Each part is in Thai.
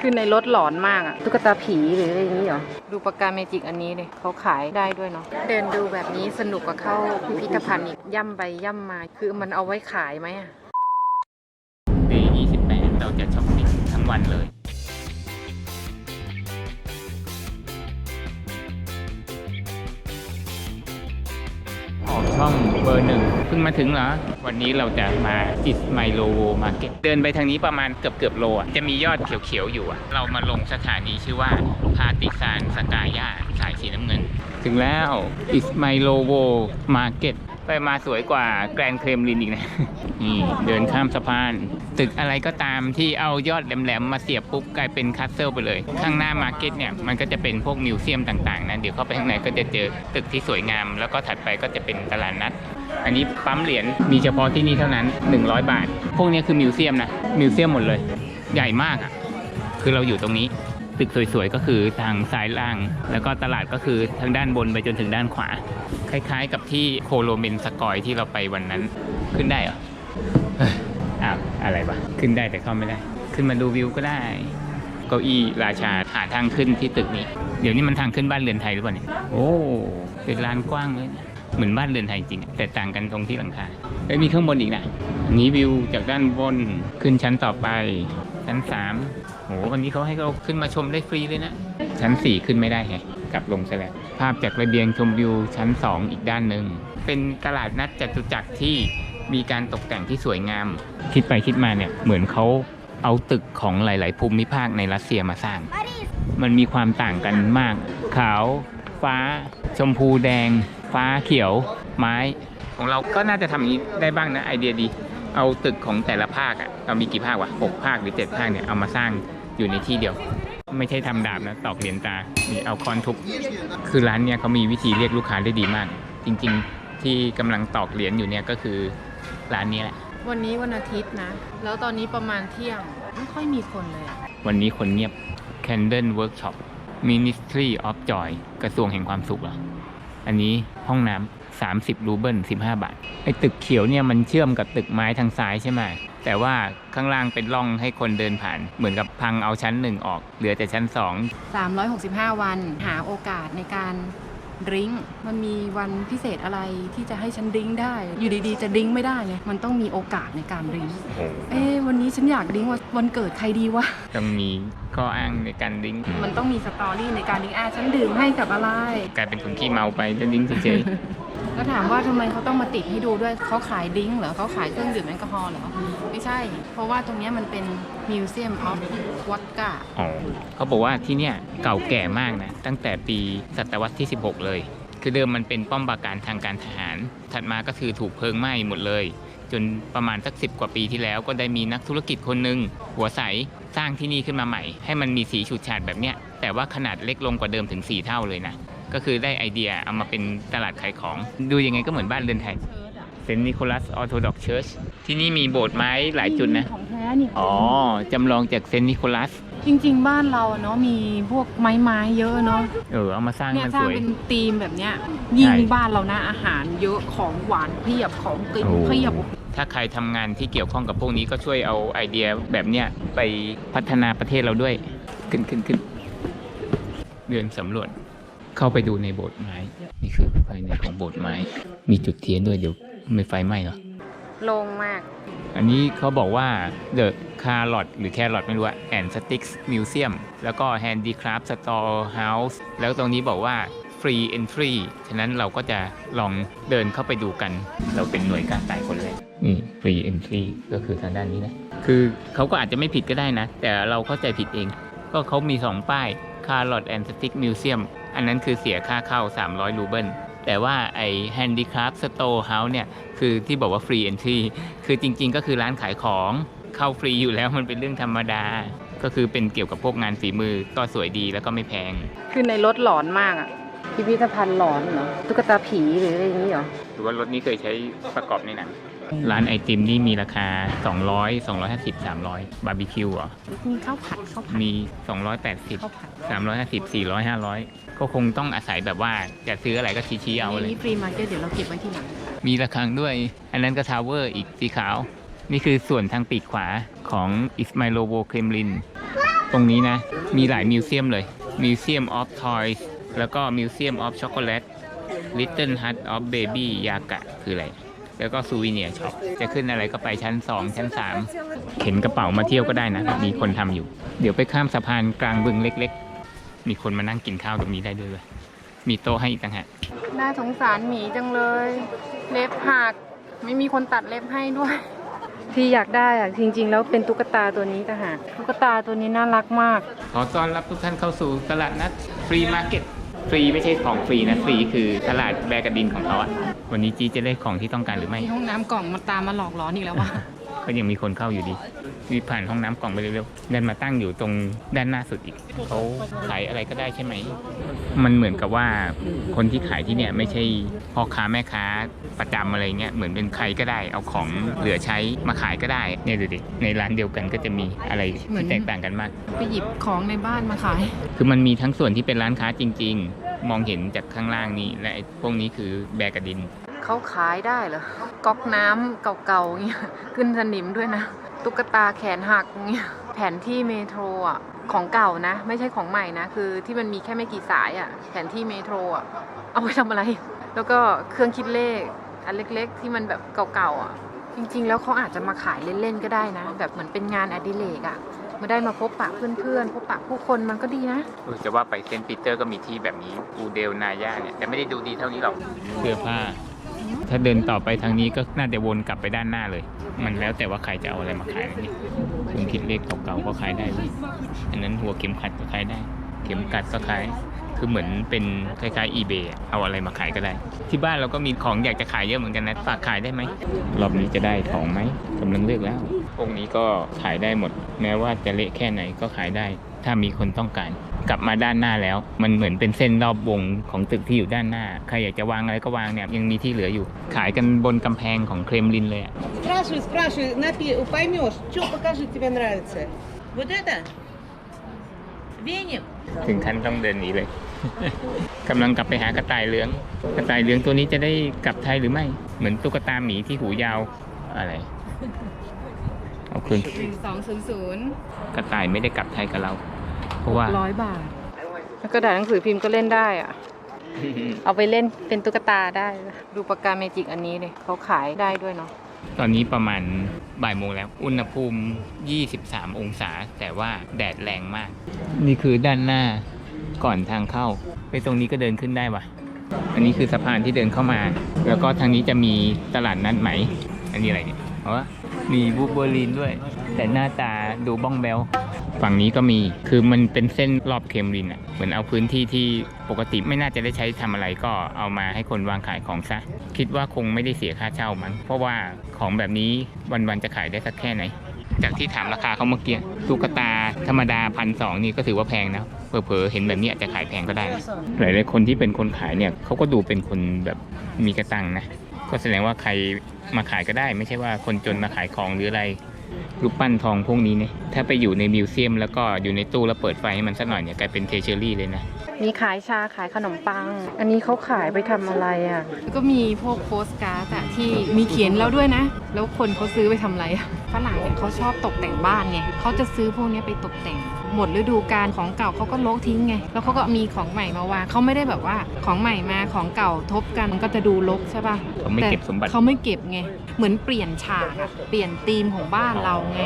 คือในรถหลอนมากอะตุ๊กตาผีหรืออะไรอย่างนี้เหรอ ดูปากกาเมจิกอันนี้เลยเขาขายได้ด้วยเนาะ เดินดูแบบนี้สนุกกว่าเข้าพิพิธภัณฑ์อีก ย่ำไปย่ำมา คือมันเอาไว้ขายไหมอะเดย์28 เราจะช้อปปิ้งทั้งวันเลย ออกช่องเบอร์หนึ่งเพิ่งมาถึงเหรอ วันนี้เราจะมาอิสไมโลมาเก็ตเดินไปทางนี้ประมาณเกือบเกือบโลอะจะมียอดเขียวๆอยู่อะเรามาลงสถานีชื่อว่าพาติซานสกายาสายสีน้ำเงิน ถึงแล้วอิสไมโลโวมาเก็ต ไปมาสวยกว่าแกรนด์เครมลินอีกนะ นี่เดินข้ามสะพาน ตึกอะไรก็ตามที่เอายอดแหลมๆมาเสียบปุ๊บกลายเป็นคัสเซิลไปเลย ข้างหน้ามาร์เก็ตเนี่ยมันก็จะเป็นพวกมิวเซียมต่างๆนะเดี๋ยวเข้าไปข้างในก็จะเจอตึกที่สวยงาม แล้วก็ถัดไปก็จะเป็นตลาดนัด อันนี้ปั๊มเหรียญมีเฉพาะที่นี่เท่านั้น 100 บาท พวกนี้คือมิวเซียมนะมิวเซียมหมดเลย ใหญ่มากอะคือเราอยู่ตรงนี้ ตึกสวยๆ ก็คือทางซ้ายล่าง แล้วก็ตลาดก็คือทางด้านบนไปจนถึงด้านขวา คล้ายๆ กับที่โคโลเมนสกอยที่เราไปวันนั้นขึ้นได้เหรอเฮ้ยอ้าวอะไรวะขึ้นได้แต่เข้าไม่ได้ ขึ้นมาดูวิวก็ได้ เก้าอี้ราชาหาทางขึ้นที่ตึกนี้ เดี๋ยวนี้มันทางขึ้นบ้านเรือนไทยหรือเปล่าเนี่ยโอ้เป็นลานกว้างเลยนะเหมือนบ้านเรือนไทยจริงอะแต่ต่างกันตรงที่หลังคาเอ้ยมีข้างบนอีกนะอันนี้วิวจากด้านบนขึ้นชั้นต่อไปชั้นสาม โหวันนี้เขาให้เราขึ้นมาชมได้ฟรีเลยนะ ชั้นสี่ขึ้นไม่ได้แฮะกลับลงซะแล้วภาพจากระเบียงชมวิวชั้นสองอีกด้านหนึ่ง เป็นตลาดนัดจตุจักรที่มีการตกแต่งที่สวยงาม คิดไปคิดมาเนี่ยเหมือนเขาเอาตึกของหลาย ๆ ภูมิภาคในรัสเซียมาสร้าง มันมีความต่างกันมาก ขาว ฟ้า ชมพูแดง ฟ้าเขียว ไม้ ของเราก็น่าจะทำอย่างนี้ได้บ้างนะไอเดียดี เอาตึกของแต่ละภาคอะเรามีกี่ภาควะหกภาคหรือเจ็ดภาคเนี่ยเอามาสร้าง อยู่ในที่เดียว ไม่ใช่ทำดาบนะตอกเหรียญตานี่เอาคอนทุบคือร้านเนี่ยเขามีวิธีเรียกลูกค้าได้ดีมาก จริงๆที่กำลังตอกเหรียญอยู่เนี่ยก็คือร้านนี้แหละ วันนี้วันอาทิตย์นะ แล้วตอนนี้ประมาณเที่ยงไม่ค่อยมีคนเลยอะวันนี้คนเงียบ Candle Workshop Ministry of Joy กระทรวงแห่งความสุขเหรออันนี้ห้องน้ำ30รูเบิล15 บาท ไอ้ตึกเขียวเนี่ยมันเชื่อมกับตึกไม้ทางซ้ายใช่ไหม แต่ว่าข้างล่างเป็นร่องให้คนเดินผ่าน เหมือนกับพังเอาชั้นหนึ่งออก เหลือแต่ชั้นสอง365 วันหาโอกาสในการดริงก์มันมีวันพิเศษอะไรที่จะให้ฉันดริงก์ได้ อยู่ดีๆ จะดริงก์ไม่ได้ไงมันต้องมีโอกาสในการดริงก์โอ้โหเอ๊ะวันนี้ฉันอยากดริงก์วันวันเกิดใครดีวะ ต้องมี ข้ออ้างในการดิ้งมันต้องมีสตอรี่ในการดริงก์อะฉันดื่มให้กับอะไร กลายเป็นคนขี้เมาไปแล้วดิ้งเฉยแล้วถามว่าทำไมเขาต้องมาติดให้ดูด้วยเขาขายดริงก์เหรอเขาขายเครื่องดื่มแอลกอฮอล์เหรอไม่ใช่ เพราะว่าตรงเนี้ยมันเป็นมิวเซียมออฟวอดก้าๆอ๋อเขาบอกว่าที่เนี่ยเก่าแก่มากนะ ตั้งแต่ปีศตวรรษที่ 16 เลย คือเดิมมันเป็นป้อมปราการทางการทหาร ถัดมาก็คือถูกเพลิงไหม้หมดเลยจนประมาณสักสิกว่าปีที่แล้วก็ได้มีนักธุรกิจคนหนึ่งหัวใส สร้างที่นี่ขึ้นมาใหม่ ให้มันมีสีฉูดฉาดแบบเนี้ยแต่ว่าขนาดเล็กลงกว่าเดิมถึง 4 เท่าเลยนะ ก็คือได้ไอเดียเอามาเป็นตลาดขายของ ดูยังไงก็เหมือนบ้านเรือนไทยเซนต์นิโคลัสออร์โธดอกเชิร์ชที่นี่มีโบสถ์ไม้หลายจุดนะ ของแท้นี่อ๋อจำลองจากเซนต์นิโคลัส จริง ๆ บ้านเราอะเนาะมีพวกไม้ไม้ๆเยอะเนาะเออเอามาสร้างเนี่ยมันสร้าสงวย เป็นธีมแบบเนี้ยยิ่งใช่ บ้านเรานะอาหารเยอะของหวานเพียบของกินโอ้เพียบ ถ้าใครทำงานที่เกี่ยวข้องกับพวกนี้ก็ช่วยเอาไอเดียแบบเนี้ยไปพัฒนาประเทศเราด้วย ขึ้นขึ้นขึ้นเดินสำรวจเข้าไปดูในโบสถ์ไม้ นี่คือภายในของโบสถ์ไม้ มีจุดเทียนด้วยเดี๋ยวไม่ไฟไหม้เหรอโล่งมาก อันนี้เขาบอกว่า The Carrot หรือ Carrot ไม่รู้ว่า and Sticks Museum แล้วก็ Handicraft Store House แล้วตรงนี้บอกว่า Free Entry ฉะนั้นเราก็จะลองเดินเข้าไปดูกัน เราเป็นหน่วยการตายคนแรกนี่ Free Entry ก็คือทางด้านนี้นะ คือเขาก็อาจจะไม่ผิดก็ได้นะ แต่เราเข้าใจผิดเอง ก็เขามี 2 ป้าย Carrot and Stick Museum อันนั้นคือเสียค่าเข้า 300 รูเบิลแต่ว่าไอ้ Handicraft Store House เนี่ย คือที่บอกว่า Free Entry คือจริง ๆ ก็คือร้านขายของเข้าฟรีอยู่แล้วมันเป็นเรื่องธรรมดาก็คือเป็นเกี่ยวกับพวกงานฝีมือก็สวยดีแล้วก็ไม่แพง คือในรถหลอนมากอะ พิพิธภัณฑ์หลอนเหรอตุ๊กตาผีหรืออะไรอย่างนี้เหรอหรือว่ารถนี้เคยใช้ประกอบในหนังร้านไอติมนี่มีราคา 200 250 300 บาร์บีคิวเหรอ มีข้าวผัดข้าวผัด มีข้าว280ผัด350 400 500 ก็คงต้องอาศัยแบบว่าจะซื้ออะไรก็ชี้ๆเอาเลยนี่ฟรีมาร์เก็ตเดี๋ยวเราเก็บไว้ที่หลัง มีระฆังด้วย อันนั้นก็ทาวเวอร์อีกสีขาว นี่คือส่วนทางปีกขวาของอิสมาโลโวเครมลิน ตรงนี้นะ มีหลายมิวเซียมเลย Museum of Toys แล้วก็ Museum of Chocolate Little Hut of Baby Yaga คืออะไร แล้วก็ Souvenir Shop จะขึ้นอะไรก็ไปชั้น 2 ชั้น 3 เข็นกระเป๋ามาเที่ยวก็ได้นะ มีคนทำอยู่ เดี๋ยวไปข้ามสะพานกลางบึงเล็ก ๆ มีคนมานั่งกินข้าวตรงนี้ได้ด้วยเวย มีโต๊ะให้อีกต่างหากน่าสงสารหมีจังเลย เล็บหักไม่มีคนตัดเล็บให้ด้วย ที่อยากได้อะจริง ๆ แล้วเป็นตุ๊กตาตัวนี้ต่างหากตุ๊กตาตัวนี้น่ารักมาก ขอต้อนรับทุกท่านเข้าสู่ตลาดนัดฟรีมาร์เก็ต ฟรีไม่ใช่ของฟรีนะฟรีคือตลาดแบกกระดินของเขาอะวันนี้จีจะได้ของที่ต้องการหรือไม่ มีห้องน้ำกล่องมาตามมาหลอกหลอนอีกแล้วว่ะ ก็ยังมีคนเข้าอยู่ดี รีบผ่านห้องน้ำกล่องไปเร็วๆเดินมาตั้งอยู่ตรงด้านหน้าสุดอีกเขาขายอะไรก็ได้ใช่ไหม มันเหมือนกับว่าคนที่ขายที่เนี่ยไม่ใช่พ่อค้าแม่ค้าประจำอะไรเงี้ยเหมือนเป็นใครก็ได้เอาของเหลือใช้มาขายก็ได้เนี่ยดูดิในร้านเดียวกันก็จะมีอะไรเหมือนที่แตกต่างกันมาก ไปหยิบของในบ้านมาขาย คือมันมีทั้งส่วนที่เป็นร้านค้าจริง ๆ มองเห็นจากข้างล่างนี้และไอ้พวกนี้คือแบกกระดิน เขาขายได้เหรอ ก๊อกน้ำเก่าๆเงี้ย ขึ้นสนิมด้วยนะ ตุ๊กตาแขนหักเงี้ยแผนที่เมโทรอะของเก่านะ ไม่ใช่ของใหม่นะ คือที่มันมีแค่ไม่กี่สายอะแผนที่เมโทรอะเอาไปทำอะไร แล้วก็เครื่องคิดเลข อันเล็กๆ ที่มันแบบเก่าๆอะ จริงๆ แล้วเขาอาจจะมาขายเล่นๆก็ได้นะ แบบเหมือนเป็นงานอดิเรกอะมาได้มาพบปะเพื่อนๆ พบปะผู้คนมันก็ดีนะ เออจะว่าไปเซนต์ปีเตอร์ก็มีที่แบบนี้อูเดลนาย่าเนี่ยแต่ไม่ได้ดูดีเท่านี้หรอกเสื้อผ้า ถ้าเดินต่อไปทางนี้ก็น่าจะวนกลับไปด้านหน้าเลย มันแล้วแต่ว่าใครจะเอาอะไรมาขายนะนี่ครื่องคิดเลขเก่าๆก็ขายได้ อันนั้นหัวเข็มขัดก็ขายได้ เข็มกัดก็ขาย คือเหมือนเป็นคล้ายๆ eBay เอาอะไรมาขายก็ได้ ที่บ้านเราก็มีของอยากจะขายเยอะเหมือนกันนะฝากขายได้ไหมรอบนี้จะได้ของไหมกำลังเลือกแล้วพวกนี้ก็ขายได้หมด แม้ว่าจะเละแค่ไหนก็ขายได้ ถ้ามีคนต้องการ กลับมาด้านหน้าแล้ว มันเหมือนเป็นเส้นรอบวงของตึกที่อยู่ด้านหน้า ใครอยากจะวางอะไรก็วางเนี่ยยังมีที่เหลืออยู่ ขายกันบนกำแพงของเครมลินเลยอะ Спрашивай, спрашивай, напи- поймешь, что покажи, тебе нравится. Вот это? Веним? ถึงขั้นต้องเดินหนีเลย กำลังกลับไปหากระต่ายเหลือง กระต่ายเหลืองตัวนี้จะได้กลับไทยหรือไม่ เหมือนตุ๊กตาหมีที่หูยาวอะไร เอาคืน 1200 กระต่ายไม่ได้กลับไทยกับเรา เพราะว่าร้อยบาท แล้วก็ด่าหนังสือพิมพ์ก็เล่นได้อะเอาไปเล่นเป็นตุ๊กตาได้ ดูปากกาเมจิกอันนี้เลยเขาขายได้ด้วยเนาะตอนนี้ประมาณบ่ายโมงแล้ว อุณหภูมิ 23 องศา แต่ว่าแดดแรงมาก นี่คือด้านหน้าก่อนทางเข้า ไปตรงนี้ก็เดินขึ้นได้วะอันนี้คือสะพานที่เดินเข้ามา แล้วก็ทางนี้จะมีตลาดนัดไหม อันนี้อะไรเนี่ยเพราะว่ามีบูเบอรีนด้วย แต่หน้าตาดูบ้องแบล ฝั่งนี้ก็มีคือมันเป็นเส้นรอบเคมรินอะเหมือนเอาพื้นที่ที่ปกติไม่น่าจะได้ใช้ทำอะไรก็เอามาให้คนวางขายของซะ คิดว่าคงไม่ได้เสียค่าเช่ามันเพราะว่าของแบบนี้วันๆจะขายได้สักแค่ไหน จากที่ถามราคาเขาเมื่อกี้ตุ๊กตาธรรมดาพันสองนี่ก็ถือว่าแพงนะเผลอๆเห็นแบบนี้อาจจะขายแพงก็ได้ หลายๆคนที่เป็นคนขายเนี่ยเขาก็ดูเป็นคนแบบมีกระตังนะก็แสดงว่าใครมาขายก็ได้ ไม่ใช่ว่าคนจนมาขายของหรืออะไร รูปปั้นทองพวกนี้เนี่ยถ้าไปอยู่ในมิวเซียม แล้วก็อยู่ในตู้แล้วเปิดไฟให้มันสักหน่อยเนี่ยกลายเป็นเทเชอรี่เลยนะมีขายชาขายขนมปัง อันนี้เขาขายไปทำอะไรอะแล้วก็มีพวกโปสการ์ดอะที่มีเขียนแล้วด้วยนะ แล้วคนเขาซื้อไปทำอะไรอะฝรั่ง เนี่ยเขาชอบตกแต่งบ้านไงเขาจะซื้อพวกเนี้ยไปตกแต่ง หมดฤดูกาลของเก่าเขาก็ลกทิ้งไงแล้วเขาก็มีของใหม่มาวางเขาไม่ได้แบบว่าของใหม่มาของเก่าทบกันมันก็จะดูรกใช่ป่ะเขาไม่เก็บสมบัติเขาไม่เก็บไงเหมือนเปลี่ยนฉากอะเปลี่ยนธีมของบ้านเราไง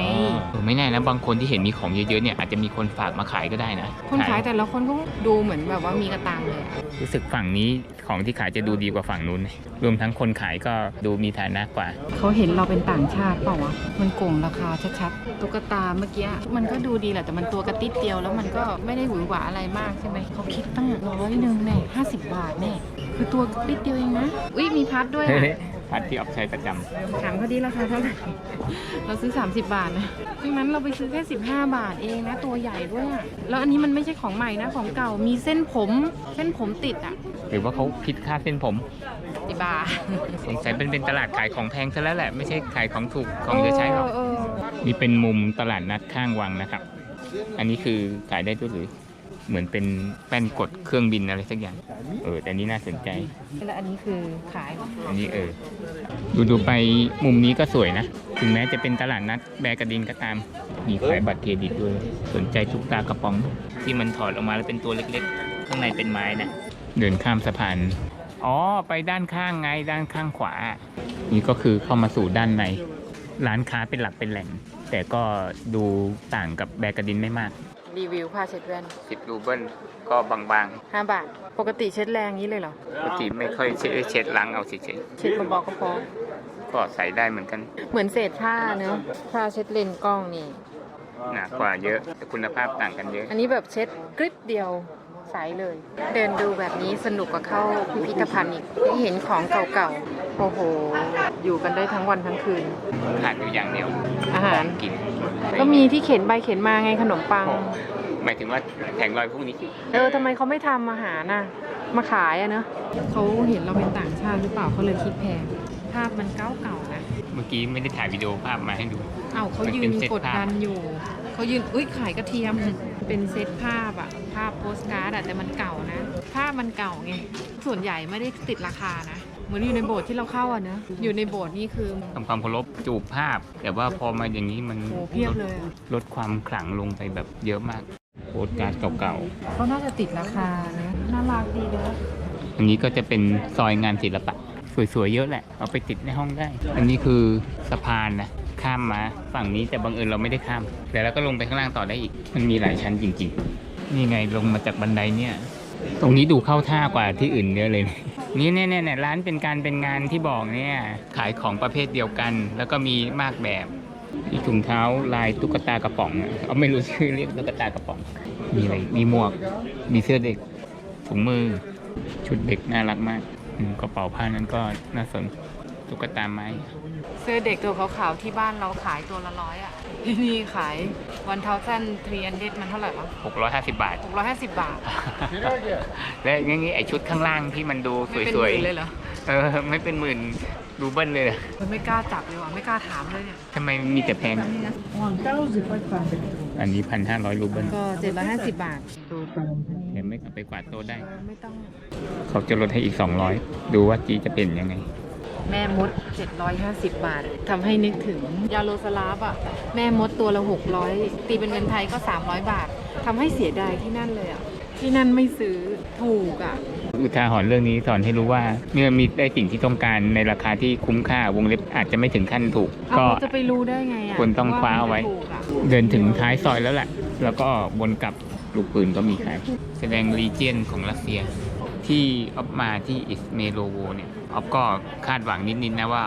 เออไม่แน่นะบางคนที่เห็นมีของเยอะๆเนี่ยอาจจะมีคนฝากมาขายก็ได้นะคนขายแต่ละคนก็ดูเหมือนแบบว่ามีกระตังเลยอะรู้สึกฝั่งนี้ของที่ขายจะดูดีกว่าฝั่งนู้นนะรวมทั้งคนขายก็ดูมีฐานะกว่า เขาเห็นเราเป็นต่างชาติเปล่าวะมันโกงราคาชัดๆ ตุ๊กตาเมื่อกี้มันก็ดูดีแหละ แต่มันตัวกระติดเดียวแล้วมันก็ไม่ได้หวือหวาอะไรมากใช่ไหม เขาคิดตั้งร้อยหนึ่งแน่ห้าสิบบาทแน่ คือตัวกระติดเดียวเองนะ อุ้ยมีพัดด้วยอะพัดที่ออฟใช้ประจำถามเขาดีราคาเท่าไหร่ เราซื้อ 30 บาทนะดังนั้นเราไปซื้อแค่ 15 บาทเองนะ ตัวใหญ่ด้วยอะแล้วอันนี้มันไม่ใช่ของใหม่นะ ของเก่า มีเส้นผม เส้นผมติดอะ หรือว่าเขาคิดค่าเส้นผม ไอบาสงสัยเป็นเป็นตลาดขายของแพงซะแล้วแหละไม่ใช่ขายของถูกของเหลือใช้หรอกเออนี่เป็นมุมตลาดนัดข้างวังนะครับ อันนี้คือขายได้ด้วยหรือ เหมือนเป็นแป้นกดเครื่องบินอะไรสักอย่างเออแต่นี่น่าสนใจ แล้วอันนี้คือขายอันนี้เออ ดูดูไปมุมนี้ก็สวยนะ ถึงแม้จะเป็นตลาดนัดแบกระดินก็ตาม มีขายบัตรเครดิตด้วย สนใจทุกตากระป๋อง ที่มันถอดออกมาแล้วเป็นตัวเล็กๆ ข้างในเป็นไม้นะเดินข้ามสะพาน อ๋อ ไปด้านข้างไงด้านข้างขวา นี่ก็คือเข้ามาสู่ด้านใน ร้านค้าเป็นหลักเป็นแหล่ง แต่ก็ดูต่างกับแบกระดินไม่มาก รีวิวผ้าเช็ดแว่น10รูเบิลก็บาง5บาท ปกติเช็ดแรงนี้เลยเหรอ ๆปกติไม่ค่อยเช็ดเช็ดล้างเอาเฉยเช็ดเบาๆก็พอ ๆก็ใส่ได้เหมือนกันเหมือนเศษผ้าเนอะผ้าเช็ดเลนส์กล้องนี่ หนากว่าเยอะแต่คุณภาพต่างกันเยอะ อันนี้แบบเช็ดกริบเดียว ใสเลย เดินดูแบบนี้สนุกกว่าเข้าพิพิธภัณฑ์อีกได้เห็นของเก่าๆ โอ้โห อยู่กันได้ทั้งวันทั้งคืน ขาดอยู่อย่างเดียวอาหาร กินก็มีที่เข็นไปเข็นมาไงขนมปัง หมายถึงว่าแผงลอยพวกนี้เออทำไมเขาไม่ทำอาหารน่ะ มาขายอะเนอะเขาเห็นเราเป็นต่างชาติหรือเปล่าเขาเลยคิดแพง ภาพมันเก่าๆนะ เมื่อกี้ไม่ได้ถ่ายวิดีโอภาพมาให้ดู เอ้าเขายืมันนเป็นเซตกดดันภาพอยู่ เขายืน อุ้ยขายกระเทียม เป็นเซตภาพอะภาพโปสการ์ดอะแต่มันเก่านะ ภาพมันเก่าไง ส่วนใหญ่ไม่ได้ติดราคานะ เหมือนอยู่ในโบสถ์ที่เราเข้าอะเนอะอยู่ในโบสถ์นี่คือ ทำความเคารพจูบภาพ แต่ว่าพอมาอย่างนี้มันโหเพียบเลยอะ ลดความขลังลงไปแบบเยอะมากโพสต์การ์ดเก่าเขาน่าจะติดราคานะน่ารักดีนะๆอันนี้ก็จะเป็นซอยงานศิลปะ สวยๆเยอะแหละ เอาไปติดในห้องได้ อันนี้คือสะพานนะ ข้ามมาฝั่งนี้แต่บังเอิญเราไม่ได้ข้ามแต่เราก็ลงไปข้างล่างต่อได้อีก มันมีหลายชั้นจริง ๆ นี่ไงลงมาจากบันไดเนี่ย ตรงนี้ดูเข้าท่ากว่าที่อื่นเยอะเลย นี่เนี่ยเนี่ยเนี่ยร้านเป็นการเป็นงานที่บอกเนี่ยขายของประเภทเดียวกัน แล้วก็มีมากแบบมีถุงเท้าลายตุ๊กตากระป๋องอะเอาไม่รู้ชื่อเรียกตุ๊กตากระป๋อง มีอะไรมีหมวก มีเสื้อเด็กถุงมือ ชุดเด็กน่ารักมากกระเป๋าผ้านั้นก็น่าสน ตุ๊กตาไม้เสื้อเด็กตัวขาวๆที่บ้านเราขายตัวละร้อยอะที่นี่ขายวันเทาสั้นทรีอันเดมันเท่าไหร่วะ650บาทหกร้อยห้าสิบบาท และอย่างงี้ไอชุดข้างล่างที่มันดูสไม่เป็นวยหมื่นเลยเหรอๆเออไม่เป็นหมื่นดูเบิ้ลเลยเหรอมันไม่กล้าจับเลยว่ะไม่กล้าถามเลยเนี่ยทำไมมีแต่แพงอันนี้พันห้าร้อยรูเบิลก็เจ็ดร้อยห้าสิบบาทดูเห็นไหมกลับไปกวาดโต๊ะได้ไม่ต้องเขาจะลดให้อีก200ดูว่าจีจะเป็นยังไง แม่มด 750 บาททำให้นึกถึงยาโลสลาฟอะ แม่มดตัวละ 600 ตีเป็นเงินไทยก็ 300 บาททำให้เสียดายที่นั่นเลยอะ ที่นั่นไม่ซื้อถูกอะ อุทาหรณ์เรื่องนี้สอนให้รู้ว่า เมื่อมีได้สิ่งที่ต้องการในราคาที่คุ้มค่าวงเล็บอาจจะไม่ถึงขั้นถูกเอาก็ เราจะไปรู้ได้ไงอะคุณต้องคว้าเอาไว้มันถูกอะเดินถึงท้ายซอยแล้วแหละ แล้วก็วนกลับลูกปืนก็มีขายแสดงรีเจียนของรัสเซีย ที่ออฟมาที่อิสเมโลโวเนี่ย ออฟก็คาดหวังนิดๆนะว่า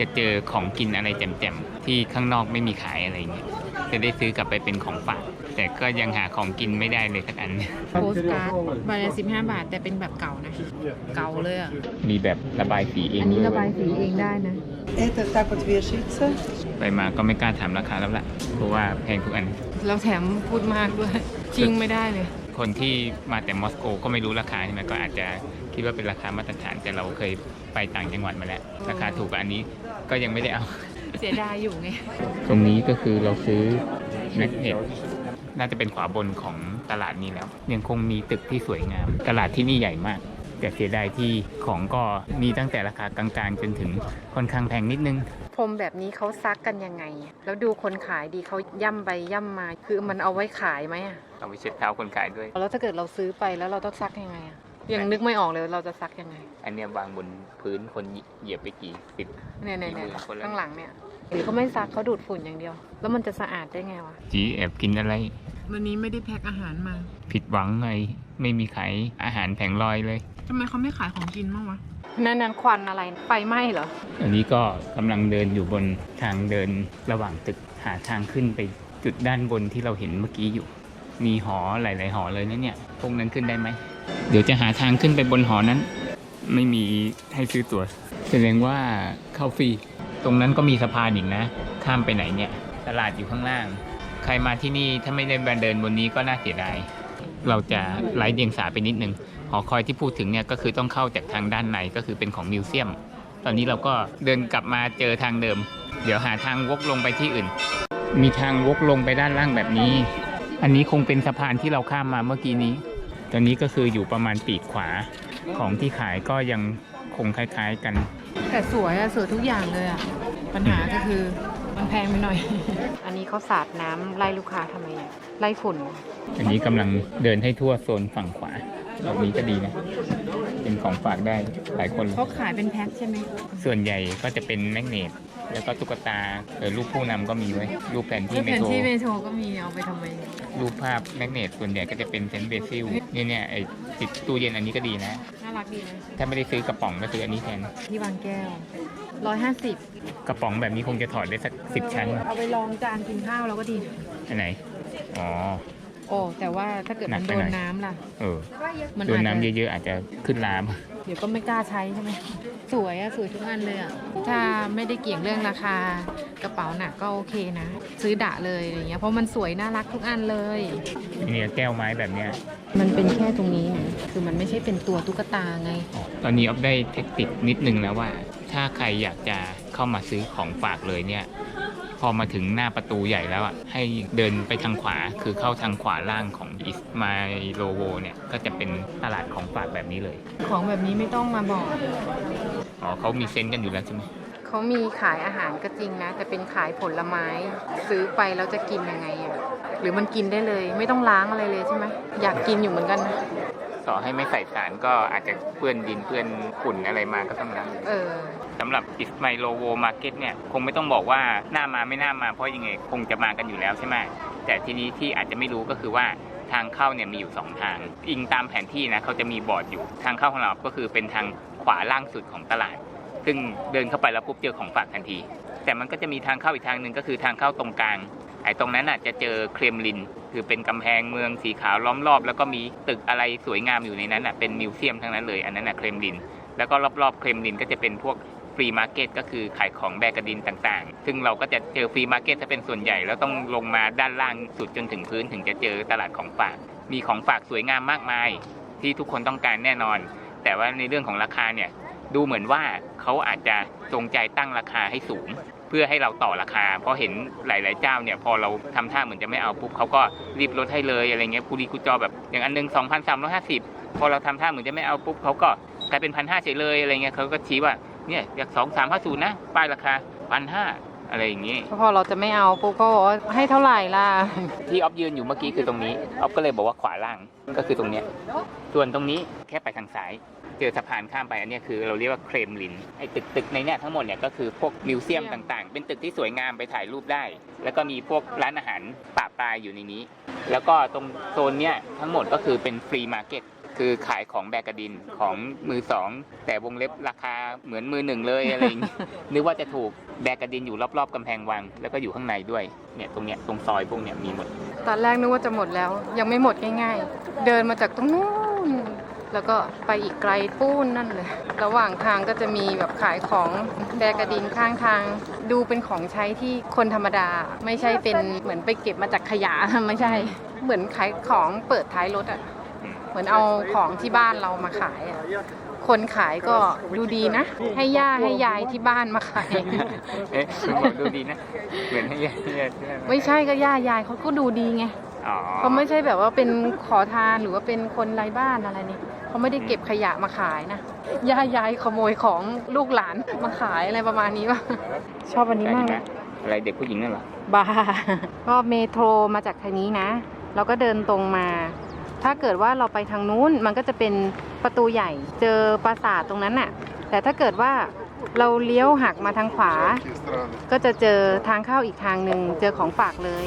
จะเจอของกินอะไรแจ่มๆ ที่ข้างนอกไม่มีขายอะไรเงี้ยจะได้ซื้อกลับไปเป็นของฝาก แต่ก็ยังหาของกินไม่ได้เลยสักอันโปสการ์ดใบละสิบห้าบาทแต่เป็นแบบเก่านะ เก่าเลยมีแบบระบายสีเองอันนี้ระบายสีเองได้นะเอ๊ะแต่ตากเวียชิซะไปมาก็ไม่กล้าถามราคาแล้วละเพราะว่าแพงทุกอันเราแถมพูดมากด้วยจริงไม่ได้เลยคนที่มาแต่มอสโกก็ไม่รู้ราคาใช่ไหมก็อาจจะคิดว่าเป็นราคามาตรฐานแต่เราเคย ไปต่างจังหวัดมาแล้ว ราคาถูกกว่าอันนี้ก็ยังไม่ได้เอา เสียดายอยู่ไง ตรงนี้ก็คือเราซื้อแมกเนตน่าจะเป็นขวาบนของตลาดนี้แล้ว ยังคงมีตึกที่สวยงาม ตลาดที่นี่ใหญ่มาก แต่เสียดายที่ของก็มีตั้งแต่ราคากลางๆ จนถึงค่อนข้างแพงนิดนึง พรมแบบนี้เขาซักกันยังไง แล้วดูคนขายดีเขาย่ำไปย่ำมา คือมันเอาไว้ขายไหมอะเอาไปเช็ดเท้าคนขายด้วย แล้วถ้าเกิดเราซื้อไปแล้วเราต้องซักยังไงอะ ยังนึกไม่ออกเลยว่าเราจะซักยังไง อันเนี้ยวางบนพื้นคนเหยียบไปกี่สิบ เนี่ยเนี่ยเนี่ยมีมือคนละ ข้างหลังเนี่ยหรือเขาไม่ซักเขาดูดฝุ่นอย่างเดียว แล้วมันจะสะอาดได้ไงวะ จีแอบกินอะไร วันนี้ไม่ได้แพ็คอาหารมาผิดหวังไง ไม่มีขายอาหารแผงลอยเลย ทำไมเขาไม่ขายของกินบ้างวะ นั่นนั่นควันอะไรไฟไหม้เหรอ อันนี้ก็กำลังเดินอยู่บนทางเดินระหว่างตึกหาทางขึ้นไปจุดด้านบนที่เราเห็นเมื่อกี้อยู่ มีหอหลาย ๆ หอเลยนะเนี่ย พวกนั้นขึ้นได้ไหม เดี๋ยวจะหาทางขึ้นไปบนหอนั้น ไม่มีให้ซื้อตั๋วแสดงว่าเข้าฟรี ตรงนั้นก็มีสะพานอีกนะ ข้ามไปไหนเนี่ย ตลาดอยู่ข้างล่าง ใครมาที่นี่ถ้าไม่ได้มาเดินบนนี้ก็น่าเสียดายเราจะไร้เดียงสาไปนิดนึง หอคอยที่พูดถึงเนี่ยก็คือต้องเข้าจากทางด้านในก็คือเป็นของมิวเซียม ตอนนี้เราก็เดินกลับมาเจอทางเดิม เดี๋ยวหาทางวกลงไปที่อื่น มีทางวกลงไปด้านล่างแบบนี้ อันนี้คงเป็นสะพานที่เราข้ามมาเมื่อกี้นี้ ตอนนี้ก็คืออยู่ประมาณปีกขวาของที่ขายก็ยังคงคล้าย ๆกัน แต่สวยอะสวยทุกอย่างเลยอะปัญหาก็คือมันแพงไปหน่อย อันนี้เขาสาดน้ำไล่ลูกค้าทำไมอะไล่ฝุ่น อันนี้กำลังเดินให้ทั่วโซนฝั่งขวาแบบนี้ก็ดีนะ เป็นของฝากได้หลายคนเลยเขาขายเป็นแพ็คใช่ไหมส่วนใหญ่ก็จะเป็นแมกเนต แล้วก็ตุ๊กตาเออรูปผู้นำก็มีไว้รูปแผนที่ที่เมเป็นโทรที่เมโทรก็มีเอาไปทำไมรูปภาพแมกเนตส่วนใหญ่ก็จะเป็นเซนต์เบซิลเนี่ยเนี่ยไอติดตู้เย็นอันนี้ก็ดีนะ น่ารักดีนะถ้าไม่ได้ซื้อกระป๋องก็ซื้ออันนี้แทน ที่บางแก้วร้อยห้าสิบกระป๋องแบบนี้คงจะถอดได้สักสิบชั้น เอาไปลองจานกินข้าวเราก็ดี อันไหน อ๋อ โอ้แต่ว่าถ้าเกิดมันหนัโดกไปหน่นอย น้ำล่ะ เออมันโดนอาจน้ำจะเยอะๆอาจจะขึ้นลาม เดี๋ยวก็ไม่กล้าใช้ใช่ไหม สวยอะสวยทุกอันเลยอะถ้าไม่ได้เกี่ยงเรื่องราคากระเป๋าหนักก็โอเคนะ ซื้อดะเลยอะไรเงี้ยเพราะมันสวยน่ารักทุกอันเลย เนี่ยแก้วไม้แบบเนี้ยมันเป็นแค่ตรงนี้ไงคือมันไม่ใช่เป็นตัวตุ๊กตาไง ตอนนี้ออฟได้เทคนิคนิดนึงแล้วว่า ถ้าใครอยากจะเข้ามาซื้อของฝากเลยเนี่ย พอมาถึงหน้าประตูใหญ่แล้วอะให้เดินไปทางขวาคือเข้าทางขวาล่างของอิสมาโลโวเนี่ยก็จะเป็นตลาดของฝากแบบนี้เลย ของแบบนี้ไม่ต้องมาบอก อ๋อเขามีเซนต์กันอยู่แล้วใช่ไหมเขามีขายอาหารก็จริงนะ แต่เป็นขายผลไม้ ซื้อไปแล้วจะกินยังไงอะหรือมันกินได้เลย ไม่ต้องล้างอะไรเลยใช่ไหมอยากกินอยู่เหมือนกันนะ ต่อให้ไม่ใส่สารก็อาจจะเปื้อนดินเปื้อนฝุ่นอะไรมาก็ต้องล้างเออสำหรับอิสมาโลโวมาร์เก็ตเนี่ยคงไม่ต้องบอกว่าหน้ามาไม่น่ามาเพราะยังไงคงจะมากันอยู่แล้วใช่ไหมแต่ทีนี้ที่อาจจะไม่รู้ก็คือว่าทางเข้าเนี่ยมีอยู่สองทาง อิงตามแผนที่นะเขาจะมีบอร์ดอยู่ทางเข้าของเราก็คือเป็นทางขวาล่างสุดของตลาด ซึ่งเดินเข้าไปแล้วปุ๊บเจอของฝากทันที แต่มันก็จะมีทางเข้าอีกทางหนึ่งก็คือทางเข้าตรงกลาง ไอ้ตรงนั้นอาจจะเจอเครมลิน คือเป็นกำแพงเมืองสีขาวล้อมรอบ แล้วก็มีตึกอะไรสวยงามอยู่ในนั้นอะเป็นมิวเซียมทั้งนั้นเลยอันนั้นอะเครมลิน แล้วก็รอบๆเครมลินก็จะเป็นพวกฟรีมาร์เก็ตก็คือขายของแบกกระดินต่างๆ ซึ่งเราก็จะเจอฟรีมาร์เก็ตถ้าเป็นส่วนใหญ่ แล้วต้องลงมาด้านล่างสุดจนถึงพื้นถึงจะเจอตลาดของฝาก มีของฝากสวยงามมากมาย ที่ทุกคนต้องการแน่นอน แต่ว่าในเรื่องของราคาเนี่ยดูเหมือนว่าเขาอาจจะจงใจตั้งราคาให้สูง เพื่อให้เราต่อราคา เพราะเห็นหลาย ๆ เจ้าเนี่ยพอเราทำท่าเหมือนจะไม่เอาปุ๊บเขาก็รีบลดให้เลยอะไรเงี้ยคูรีคูจอแบบอย่างอันหนึง2,350พอเราทำท่าเหมือนจะไม่เอาปุ๊บเขาก็กลายเป็นพันห้าเฉยเลยอะไรเงี้ยเขาก็ชี้ว่าเนี่ยอยากสองสามห้าศูนย์นะป้ายราคาพันห้าอะไรอย่างงี้พอเราจะไม่เอาปุ๊บก็บอกว่าให้เท่าไหร่ล่ะที่ออฟยืนอยู่เมื่อกี้คือตรงนี้ออฟก็เลยบอกว่าขวาล่างก็คือตรงเนี้ย ส่วนตรงนี้แค่ไปทางซ้าย เจอสะพานข้ามไปอันเนี้ยคือเราเรียกว่าเครมลินไอ้ตึกตึกในเนี้ยทั้งหมดเนี่ยก็คือพวกมิวเซียมต่างๆ เป็นตึกที่สวยงามไปถ่ายรูปได้ แล้วก็มีพวกร้านอาหารปะปลายอยู่ในนี้ แล้วก็ตรงโซนเนี้ยทั้งหมดก็คือเป็นฟรีมาร์เก็ตคือขายของแบกกระดินของมือสองแต่วงเล็บราคาเหมือนมือหนึ่งเลยอะไรอย่างงี้นึกว่าจะถูกแบกกระดินอยู่รอบๆกำแพงวัง แล้วก็อยู่ข้างในด้วยเนี่ยตรงเนี้ยตรงซอยพวกเนี้ยมีหมด ตอนแรกนึกว่าจะหมดแล้ว ยังไม่หมดง่าย ๆ เดินมาจากตรงนู้น แล้วก็ไปอีกไกลปูนนั่นเลย ระหว่างทางก็จะมีแบบขายของแบกกระดินข้างทาง ดูเป็นของใช้ที่คนธรรมดา ไม่ใช่เป็นเหมือนไปเก็บมาจากขยะไม่ใช่ เหมือนขายของเปิดท้ายรถอะเหมือนเอาของที่บ้านเรามาขายอะคนขายก็ดูดีนะ ให้ย่าให้ยายที่บ้านมาขายเอ๊ะคุณบอกดูดีนะ เหมือนให้ยายให้ยายให้ยายไม่ใช่ก็ย่ายายเขาก็ดูดีไงอ๋อ เขาไม่ใช่แบบว่าเป็นขอทานหรือว่าเป็นคนไร้บ้านอะไรนี่เขาไม่ได้เก็บขยะมาขายนะย่ายายขโมยของลูกหลานมาขายอะไรประมาณนี้ป่ะชอบอันนี้มากใช่ไหอะไรเด็กผู้หญิงนั่นเหรอบ้าก็เมโทรมาจากทางนี้นะ เราก็เดินตรงมา ถ้าเกิดว่าเราไปทางนู้นมันก็จะเป็นประตูใหญ่ เจอปราสาทตรงนั้นน่ะ แต่ถ้าเกิดว่าเราเลี้ยวหักมาทางขวา ก็จะเจอทางเข้าอีกทางหนึ่งเจอของฝากเลย